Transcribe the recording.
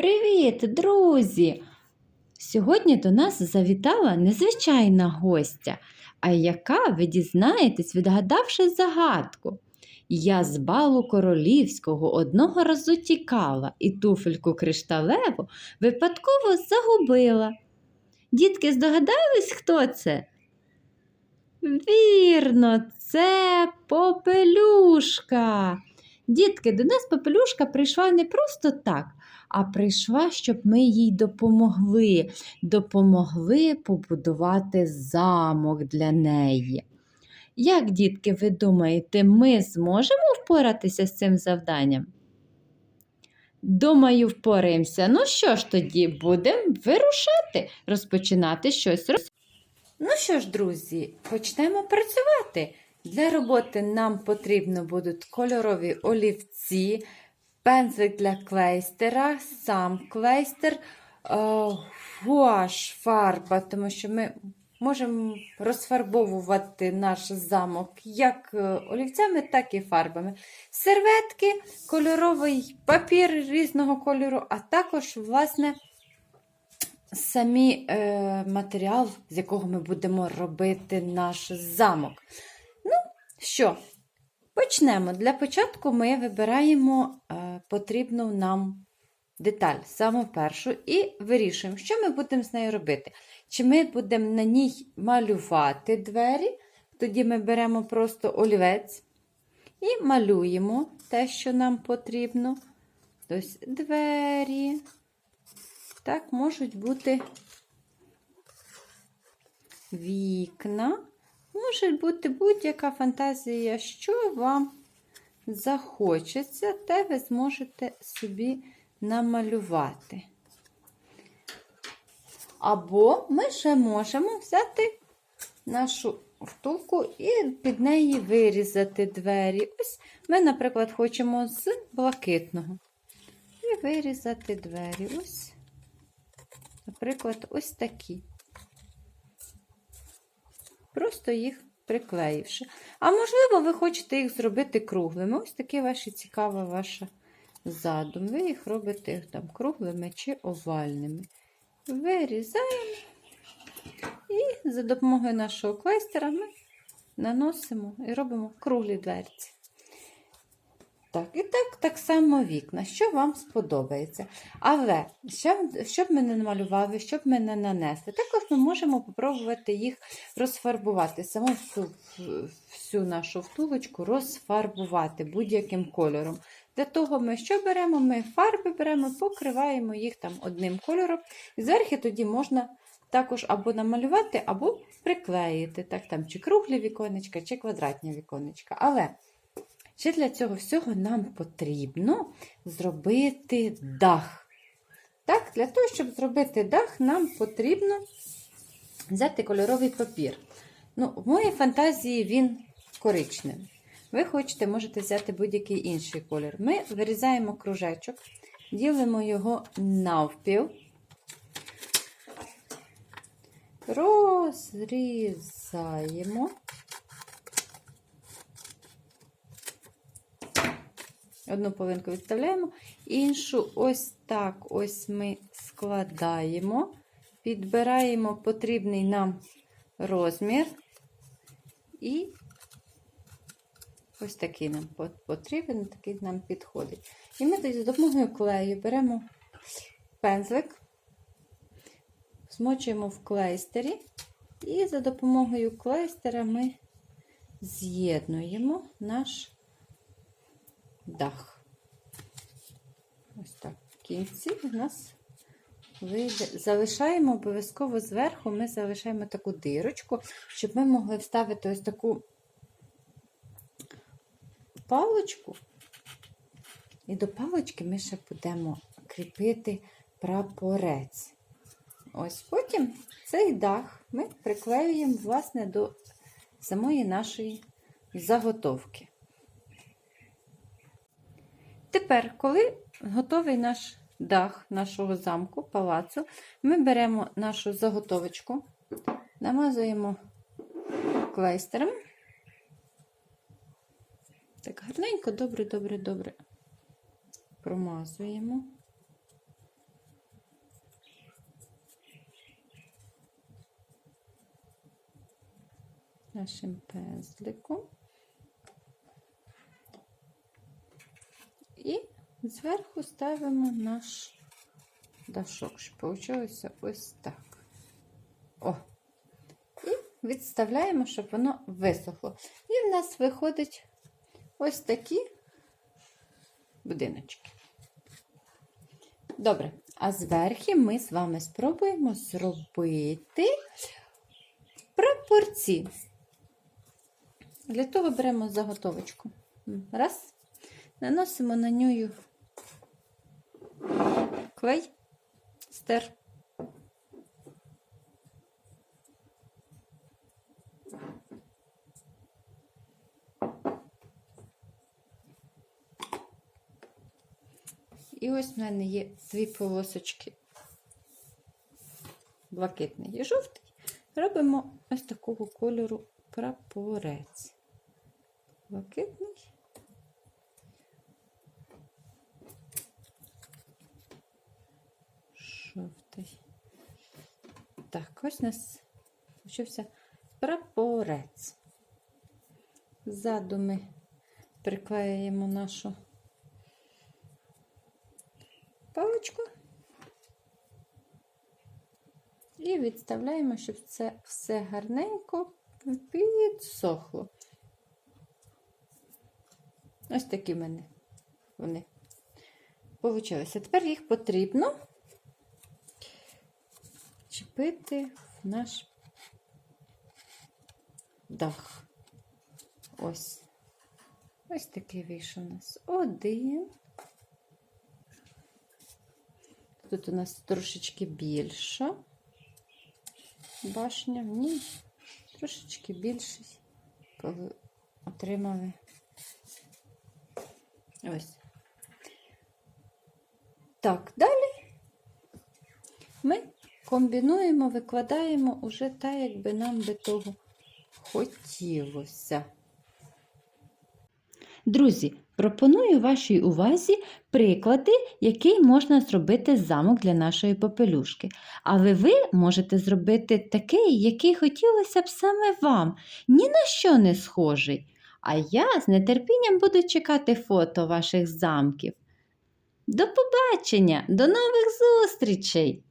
Привіт, друзі! Сьогодні до нас завітала незвичайна гостя, а яка ви дізнаєтесь, відгадавши загадку. Я з балу королівського одного разу тікала і туфельку кришталеву випадково загубила. Дітки, здогадались, хто це? Вірно, це попелюшка. Дітки, до нас попелюшка прийшла не просто так, а прийшла, щоб ми їй допомогли, допомогли побудувати замок для неї. Як, дітки, ви думаєте, ми зможемо впоратися з цим завданням? Думаю, впораємося. Ну що ж тоді, будемо вирушати, розпочинати щось. роз- Ну що ж, друзі, почнемо працювати. Для роботи нам потрібно будуть кольорові олівці, пензлик для клейстера, сам клейстер, е, гуаш, фарба, тому що ми можемо розфарбовувати наш замок як е, олівцями, так і фарбами. Серветки, кольоровий папір різного кольору, а також, власне, самі е, матеріал, з якого ми будемо робити наш замок. Ну, що, почнемо. Для початку ми вибираємо е, потрібну нам деталь, саму першу, і вирішуємо, що ми будемо з нею робити. Чи ми будемо на ній малювати двері, тоді ми беремо просто олівець і малюємо те, що нам потрібно. Тобто двері. Так, можуть бути вікна. Може бути будь-яка фантазія, що вам захочеться, те ви зможете собі намалювати. Або ми ще можемо взяти нашу втулку і під неї вирізати двері. Ось ми, наприклад, хочемо з блакитного. І вирізати двері. Ось, наприклад, ось такі просто їх приклеївши. А можливо, ви хочете їх зробити круглими. Ось такі ваші цікава ваша задум. Ви їх робите там круглими чи овальними. Вирізаємо і за допомогою нашого клейстера ми наносимо і робимо круглі дверці. Так, і так так само вікна, що вам сподобається. Але, щоб, ми не намалювали, щоб ми не нанесли, також ми можемо спробувати їх розфарбувати, саму всю, всю нашу втулочку розфарбувати будь-яким кольором. Для того ми що беремо? Ми фарби беремо, покриваємо їх там одним кольором. І зверху тоді можна також або намалювати, або приклеїти. Так, там, Чи круглі віконечка, чи квадратні віконечка. Але Ще для цього всього нам потрібно зробити дах. Так, Для того, щоб зробити дах, нам потрібно взяти кольоровий папір. Ну, В моїй фантазії він коричневий. Ви хочете, можете взяти будь-який інший колір. Ми вирізаємо кружечок, ділимо його навпіл, розрізаємо. Одну половинку відставляємо, іншу ось так ось ми складаємо, підбираємо потрібний нам розмір. І ось такий нам потрібен, такий нам підходить. І ми тоді з допомогою клею беремо пензлик, змочуємо в клейстері, і за допомогою клейстера ми з'єднуємо наш дах. Ось так. В кінці у нас вийде. Залишаємо обов'язково зверху, ми залишаємо таку дирочку, щоб ми могли вставити ось таку палочку. І до палочки ми ще будемо кріпити прапорець. Ось потім цей дах ми приклеюємо, власне, до самої нашої заготовки. Тепер, коли готовий наш дах нашого замку, палацу, ми беремо нашу заготовочку, намазуємо клейстером. Так, гарненько, добре, добре, добре промазуємо. Нашим пензликом. І зверху ставимо наш дашок, щоб вийшло ось так. О! І відставляємо, щоб воно висохло. І в нас виходить ось такі будиночки. Добре, а зверху ми з вами спробуємо зробити прапорці. Для того беремо заготовочку. Раз. Наносимо на нього клей, стер. І ось в мене є дві полосочки блакитний і жовтий. Робимо ось такого кольору прапорець. Блакитний. Жовтий. Так, ось у нас почався прапорець. Ззаду ми приклеїмо нашу паличку і відставляємо, щоб це все гарненько підсохло. Ось такі в мене вони получилися. Тепер їх потрібно чіпити наш дах. Ось. Ось такий вийшов у нас один. Тут у нас трошечки більша башня, в ній трошечки більший коли отримали. Ось. Так, далі ми комбінуємо, викладаємо уже так, як би нам би того хотілося. Друзі, пропоную вашій увазі приклади, який можна зробити замок для нашої попелюшки. Але ви можете зробити такий, який хотілося б саме вам, ні на що не схожий. А я з нетерпінням буду чекати фото ваших замків. До побачення, до нових зустрічей!